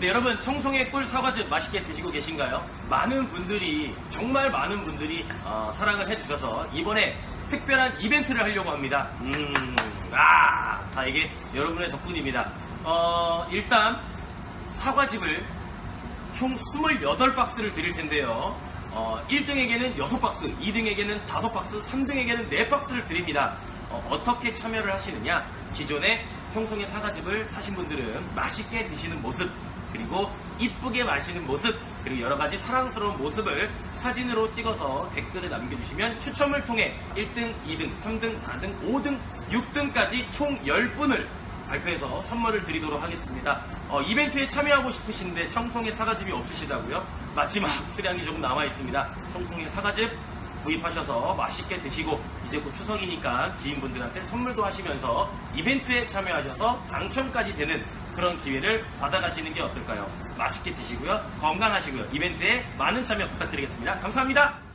네, 여러분 청송의 꿀 사과즙 맛있게 드시고 계신가요? 많은 분들이 정말 많은 분들이 어, 사랑을 해주셔서 이번에 특별한 이벤트를 하려고 합니다. 음, 아, 다 이게 여러분의 덕분입니다. 어, 일단 사과즙을 총 28박스를 드릴 텐데요. 어, 1등에게는 6박스, 2등에게는 5박스, 3등에게는 4박스를 드립니다. 어, 떻게 참여를 하시느냐? 기존에 평송의 사과즙을 사신 분들은 맛있게 드시는 모습, 그리고 이쁘게 마시는 모습, 그리고 여러 가지 사랑스러운 모습을 사진으로 찍어서 댓글에 남겨주시면 추첨을 통해 1등, 2등, 3등, 4등, 5등, 6등까지 총 10분을 발표해서 선물을 드리도록 하겠습니다. 어, 이벤트에 참여하고 싶으신데 청송의 사과즙이 없으시다고요? 마지막 수량이 조금 남아 있습니다. 청송의 사과즙 구입하셔서 맛있게 드시고 이제 곧 추석이니까 지인분들한테 선물도 하시면서 이벤트에 참여하셔서 당첨까지 되는 그런 기회를 받아가시는 게 어떨까요? 맛있게 드시고요. 건강하시고요. 이벤트에 많은 참여 부탁드리겠습니다. 감사합니다.